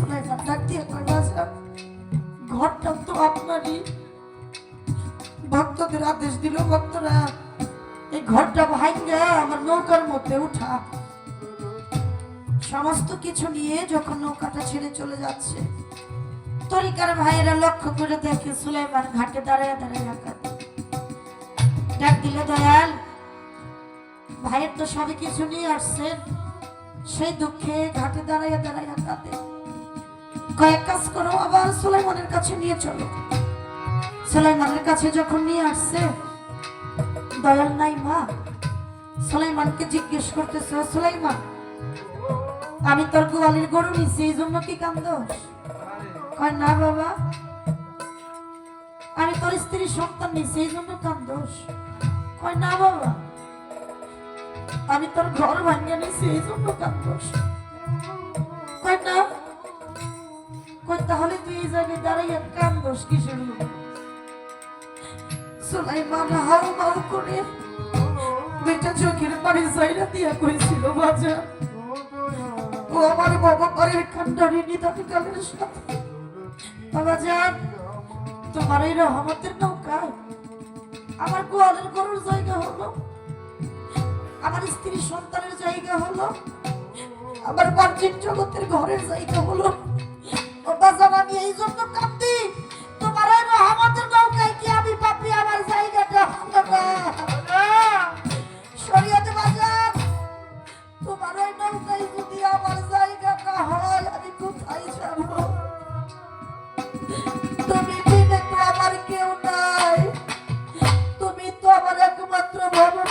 সুলাইমান ডাক দিয়া বাজান ঘরটা তো আপনারই। ভক্তদের আদেশ দিল ভক্তরা, এই ঘরটা ভাঙ্গা, আমার নৌকার মধ্যে উঠা। সমস্ত কিছু নিয়ে যখন নৌকাটা ছেড়ে চলে যাচ্ছে, তরিকার ভাইয়েরা লক্ষ্য করে দেখে সুলাইমান ঘাটে দাঁড়ায় দাঁড়ায় রাখা ডাক দিলে, দয়াল, ভাইয়ের তো সবই কিছু নিয়ে আসছেন। সেই দুঃখে ঘাটে দাঁড়াইয়া দাঁড়াইয়া কাঁদে কয়েক কাজ করো, আবার সুলাইমানের কাছে নিয়ে চলো। সুলাইমানের কাছে যখন নিয়ে আসছে, দয়াল নাই মা। সুলাইমানকে জিজ্ঞেস করতেছে সুলাইমান, আমি তোর গোয়ালির গরু নিছি, এই জন্য কি কান্দোস? কয়, না বাবা, আমি তোর স্ত্রীর সন্তান নিছি, এই জন্য কান্দোস। কয়, না বাবা, আমি তোর ঘর ভাঙিয়ে নিছি, এই জন্য কান্দোস। কয়, না কয় তাহলে তুই এই জায়গায় দাঁড়াইয়া কান্দোস কিসের জন্য? সুলাইমান হাউ মাউ করে দুইটা চোখের পানি সাইরা দিয়া কইছিল, বাজা। ও আমার বাবা পারের খান্ডারি নিদান কালের সাথে। বাবা যান তোমার এই রহমতের নৌকায় আমার গোয়ালের গরুর জায়গা হলো। আমার স্ত্রী সন্তানের জায়গা হলো। আমার বাহ্যিক জগতের ঘরের জায়গা হলো। ও বাজান আমি এই জন্য কাঁদি তোমার এই রহমতের নৌকায় কি আমি পাপি, আমার জায়গাটা হলো না। শরীয়তে বাজান তোমার ওই নৌকায় যদি আমার জায়গাটা হয়, আমি কোথায় যাব? তুমি বিনে তো আমার কেউ নাই। তুমি তো আমার একমাত্র ভবতারের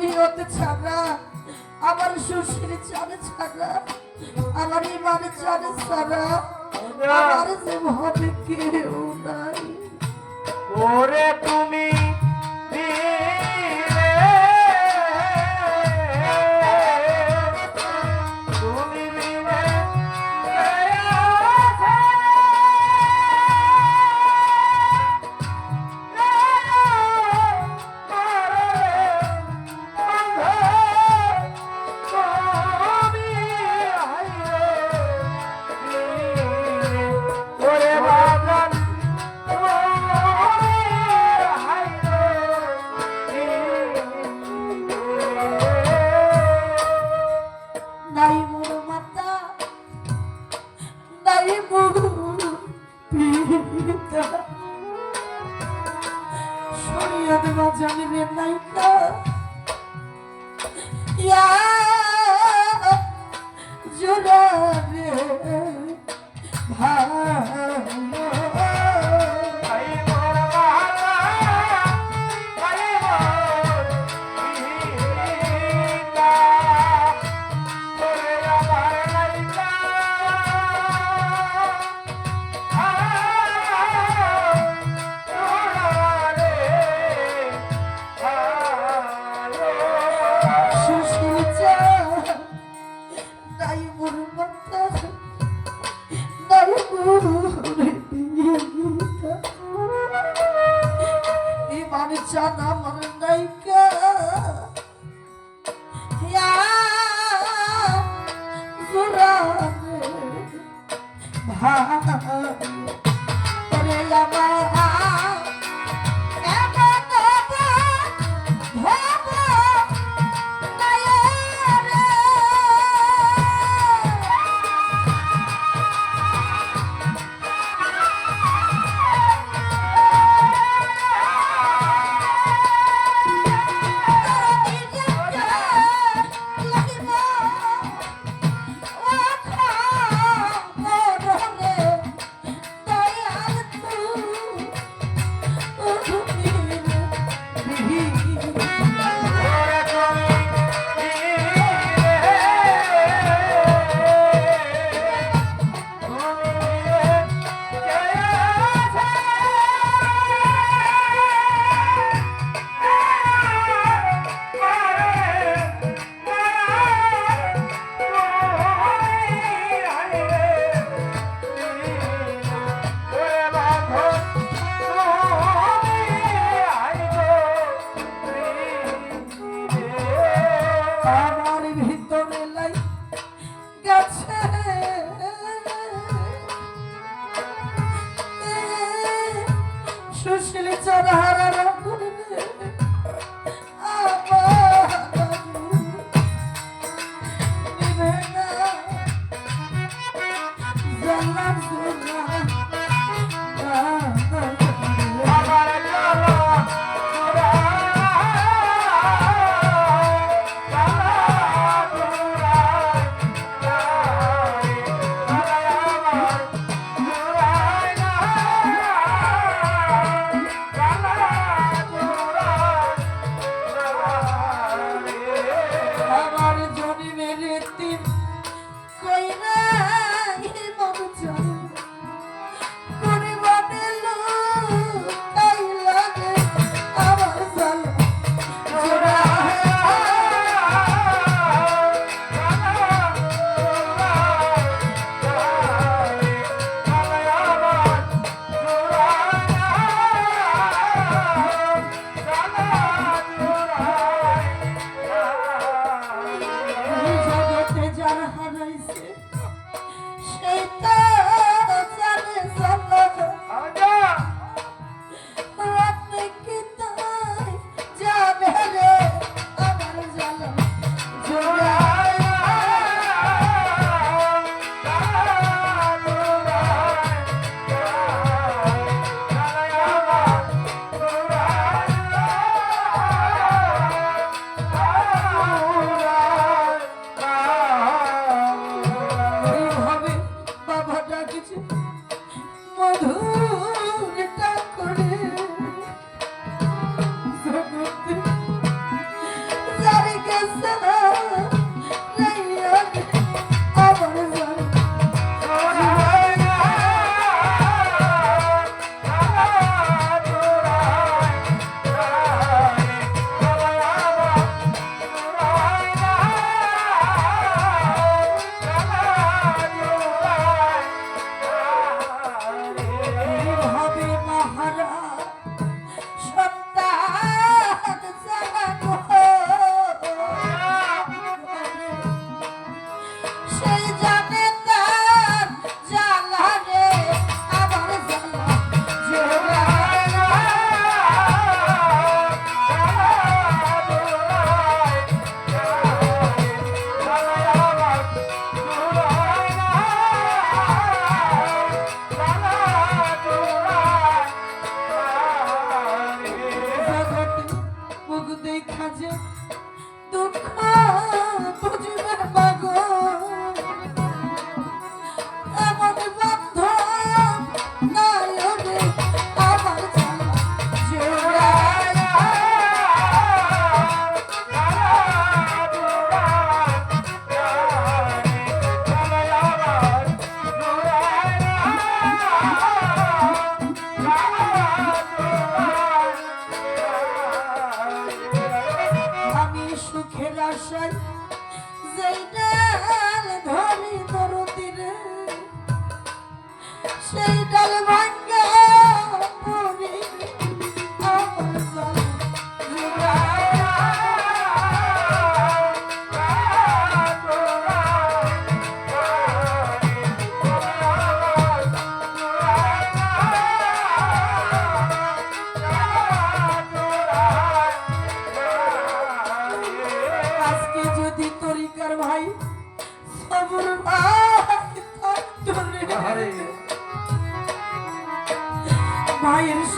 আমার হতে ছাড়া আমার শ্বশুর চালে ছাড়া আমার ইমান চালে ছাড়া আমার যে কেউ নাই। ওরে তুমি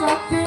ভাইয়ের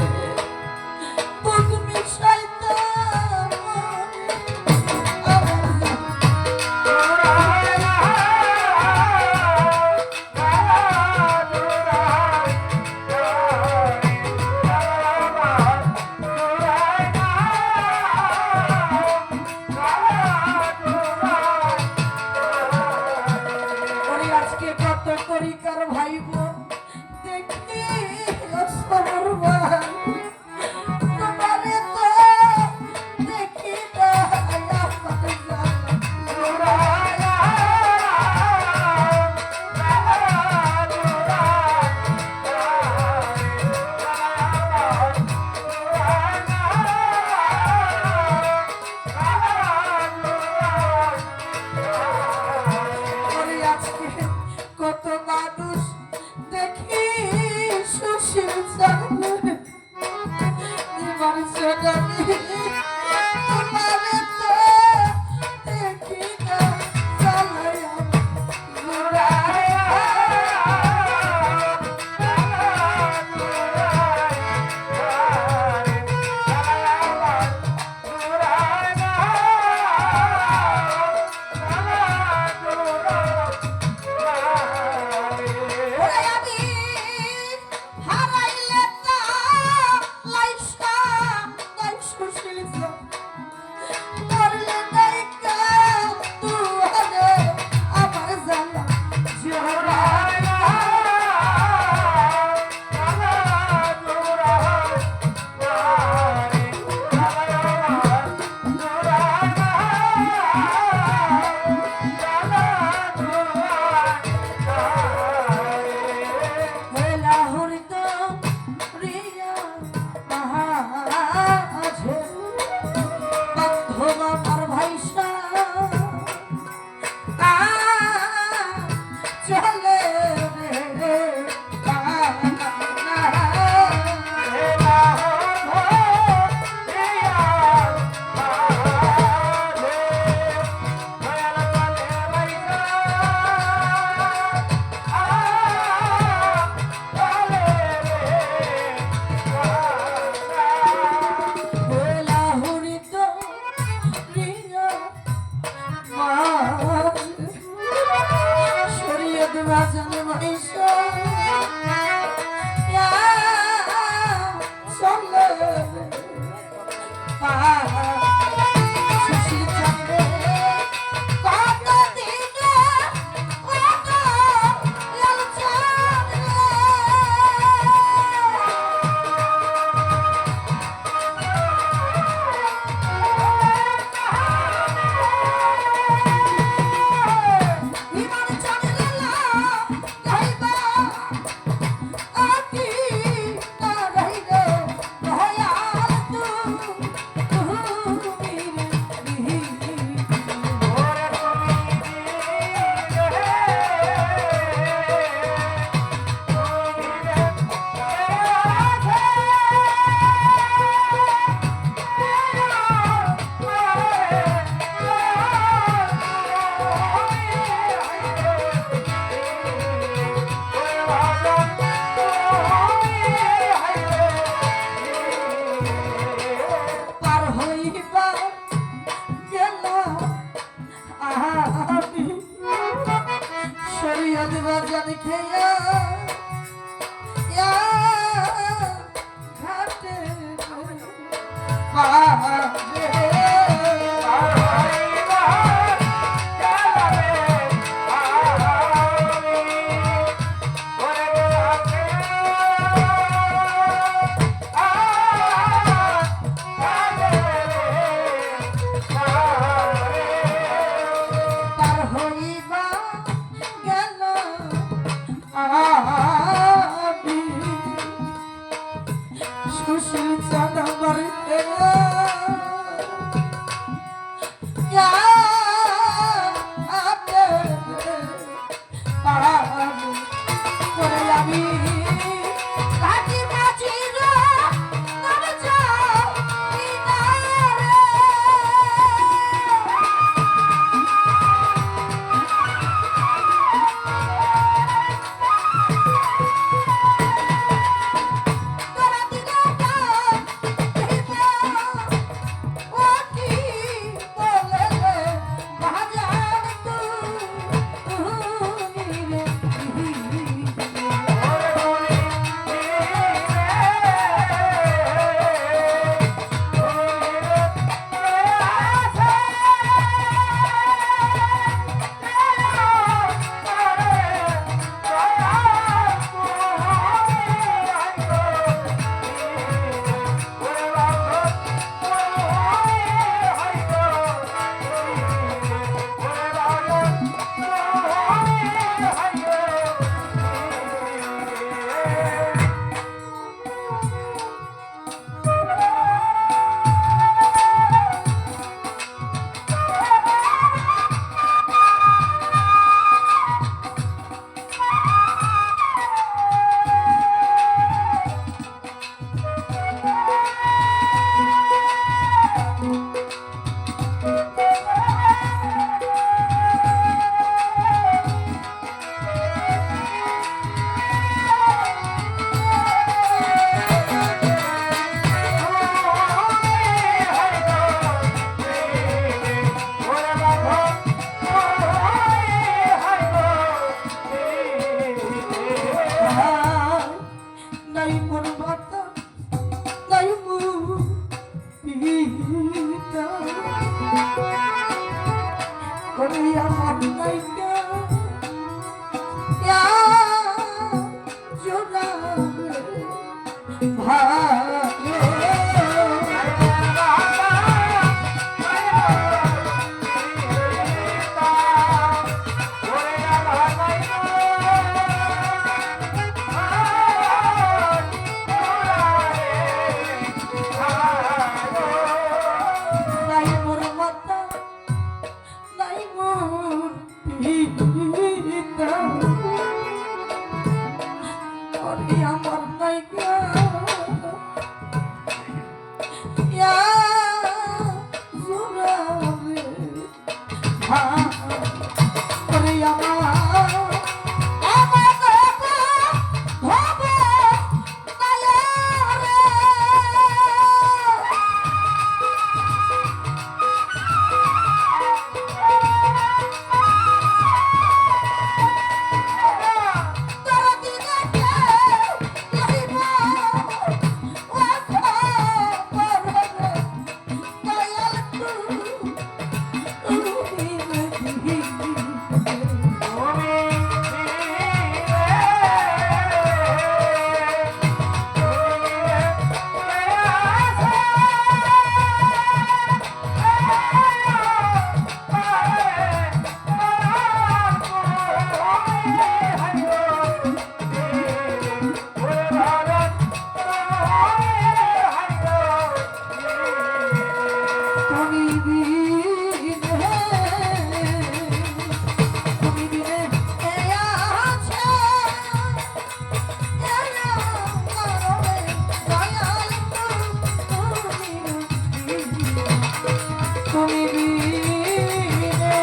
Hello.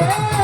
Yeah.